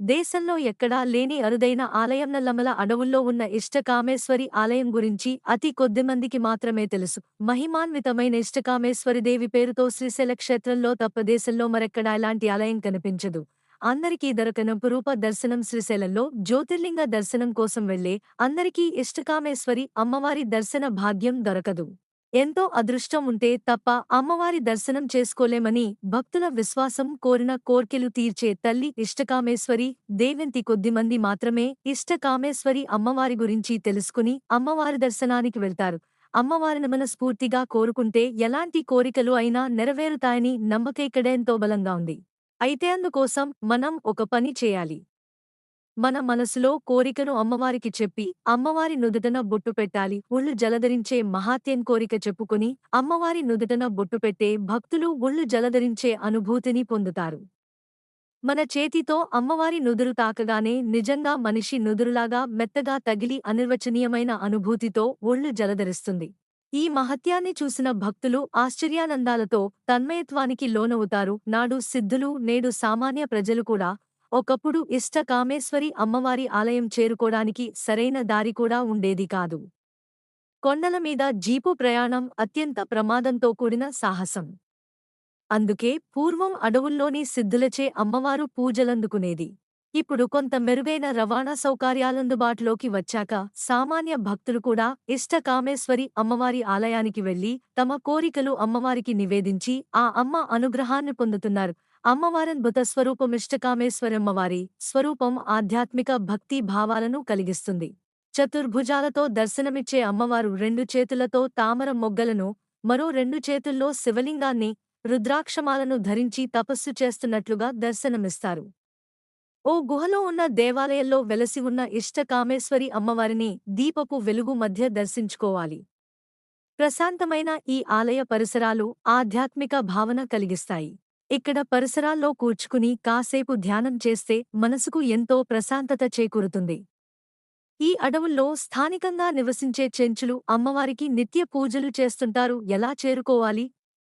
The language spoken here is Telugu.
దేశంలో ఎక్కడా లేని అరుదైన ఆలయం నల్లమల అడవుల్లో ఉన్న ఇష్టకామేశ్వరి ఆలయం గురించి అతి కొద్దిమందికి మాత్రమే తెలుసు. మహిమాన్వితమైన ఇష్టకామేశ్వరి దేవి పేరుతో శ్రీశైల క్షేత్రంలో తప్ప దేశంలో మరెక్కడా ఇలాంటి ఆలయం కనిపించదు. అందరికీ దొరకనపు రూప దర్శనం శ్రీశైలంలో జ్యోతిర్లింగ దర్శనం కోసం వెళ్ళే అందరికీ ఇష్టకామేశ్వరి అమ్మవారి దర్శన భాగ్యం దొరకదు. ఎంతో అదృష్టం ఉంటే తప్ప అమ్మవారి దర్శనం చేసుకోలేమని భక్తుల విశ్వాసం కోరిన కోర్కెలు తీర్చే తల్లి ఇష్టకామేశ్వరి దేవెంతి కొద్దిమంది మాత్రమే ఇష్టకామేశ్వరి అమ్మవారి గురించి తెలుసుకుని అమ్మవారి దర్శనానికి వెళ్తారు. అమ్మవారిని మనస్ఫూర్తిగా కోరుకుంటే ఎలాంటి కోరికలు అయినా నెరవేరుతాయని నమ్మకైకడెంతో బలంగా ఉంది. అయితే అందుకోసం మనం ఒక పని చేయాలి. మన మనసులో కోరికను అమ్మవారికి చెప్పి అమ్మవారి నుదుటన బొట్టు పెట్టాలి. ఒళ్ళు జలధరించే మహాత్యం కోరిక చెప్పుకుని అమ్మవారి నుదుటన బొట్టు పెట్టే భక్తులు ఒళ్ళు జలధరించే అనుభూతిని పొందుతారు. మన చేతితో అమ్మవారి నుదురు తాకగానే నిజంగా మనిషి నుదురులాగా మెత్తగా తగిలి అనిర్వచనీయమైన అనుభూతితో ఒళ్ళు జలధరిస్తుంది. ఈ మహత్యాన్ని చూసిన భక్తులు ఆశ్చర్యానందాలతో తన్మయత్వానికి లోనవుతారు. నాడు సిద్ధులు నేడు సామాన్య ప్రజలు కూడా ఒకప్పుడు ఇష్టకామేశ్వరి అమ్మవారి ఆలయం చేరుకోడానికి సరైన దారి కూడా ఉండేది కాదు. కొండల మీద జీపు ప్రయాణం అత్యంత ప్రమాదంతో కూడిన సాహసం. అందుకే పూర్వం అడవుల్లోని సిద్ధులచే అమ్మవారు పూజలందుకునేది. ఇప్పుడు కొంత మెరుగైన రవాణా సౌకర్యాలందుబాటులోకి వచ్చాక సామాన్య భక్తులు కూడా ఇష్టకామేశ్వరి అమ్మవారి ఆలయానికి వెళ్ళి తమ కోరికలు అమ్మవారికి నివేదించి ఆ అమ్మ అనుగ్రహాన్ని పొందుతున్నారు. అమ్మవారద్భుత స్వరూపమిష్టకామేశ్వరమ్మవారి స్వరూపం ఆధ్యాత్మిక భక్తి భావాలను కలిగిస్తుంది. చతుర్భుజాలతో దర్శనమిచ్చే అమ్మవారు రెండు చేతులతో తామర మొగ్గలను మరో రెండు చేతుల్లో శివలింగాన్ని రుద్రాక్షమాలను ధరించి తపస్సు చేస్తున్నట్లుగా దర్శనమిస్తారు. ఓ గుహలో ఉన్న దేవాలయంలో వెలసి ఉన్న ఇష్టకామేశ్వరి అమ్మవారిని దీపపు వెలుగు మధ్య దర్శించుకోవాలి. ప్రశాంతమైన ఈ ఆలయ పరిసరాలు ఆధ్యాత్మిక భావన కలిగిస్తాయి. ఇక్కడ పరిసరాల్లో కూర్చుకుని కాసేపు ధ్యానం చేస్తే మనసుకు ఎంతో ప్రశాంతత చేకూరుతుంది. ఈ అడవుల్లో స్థానికంగా నివసించే చెంచులు అమ్మవారికి నిత్య పూజలు చేస్తుంటారు. ఎలా చేరుకోవాలి?